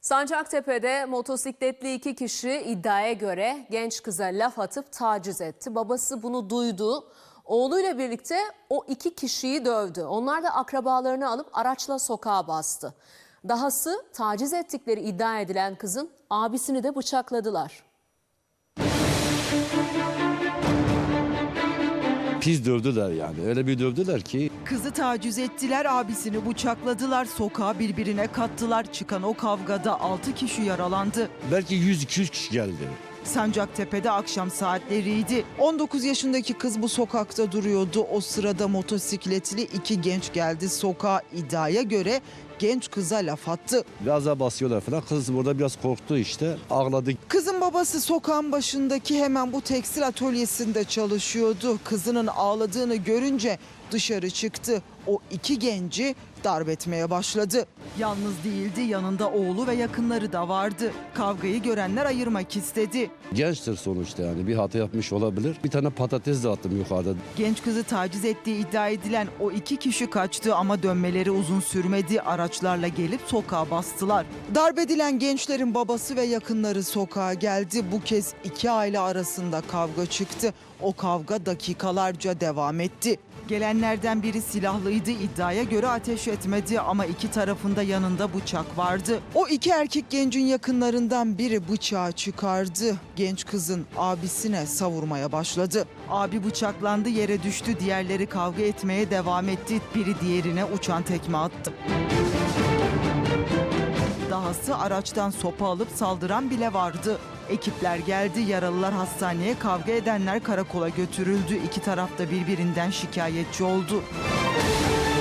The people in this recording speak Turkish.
Sancaktepe'de motosikletli iki kişi iddiaya göre genç kıza laf atıp taciz etti. Babası bunu duydu. Oğluyla birlikte o iki kişiyi dövdü. Onlar da akrabalarını alıp araçla sokağa bastı. Dahası taciz ettikleri iddia edilen kızın abisini de bıçakladılar. Pis dövdüler yani. Öyle bir dövdüler ki Kızı taciz ettiler, abisini bıçakladılar, sokağa birbirine kattılar. Çıkan o kavgada 6 kişi yaralandı. belki 100-200 kişi geldi. Sancaktepe'de akşam saatleriydi. 19 yaşındaki kız bu sokakta duruyordu. O sırada motosikletli iki genç geldi sokağa. iddiaya göre genç kıza laf attı. Gaza basıyorlar falan. Kız burada biraz korktu işte. Ağladı. Kızın babası sokağın başındaki hemen bu tekstil atölyesinde çalışıyordu. Kızının ağladığını görünce dışarı çıktı. O iki genci darp etmeye başladı. Yalnız değildi, yanında oğlu ve yakınları da vardı. Kavgayı görenler ayırmak istedi. Gençtir sonuçta yani. Bir hata yapmış olabilir. Bir tane patates de attım yukarıda. Genç kızı taciz ettiği iddia edilen o iki kişi kaçtı ama dönmeleri uzun sürmedi. Araçlarla gelip sokağa bastılar. Darp edilen gençlerin babası ve yakınları sokağa geldi. Bu kez iki aile arasında kavga çıktı. O kavga dakikalarca devam etti. Gelenlerden biri silahlıydı. iddiaya göre ateş etmedi ama iki tarafında yanında bıçak vardı. O iki erkek gencin yakınlarından biri bıçağı çıkardı. Genç kızın abisine savurmaya başladı. Abi bıçaklandı yere düştü. Diğerleri kavga etmeye devam etti. Biri diğerine uçan tekme attı. Dahası araçtan sopa alıp saldıran bile vardı. Ekipler geldi, yaralılar hastaneye, kavga edenler karakola götürüldü. İki taraf da birbirinden şikayetçi oldu.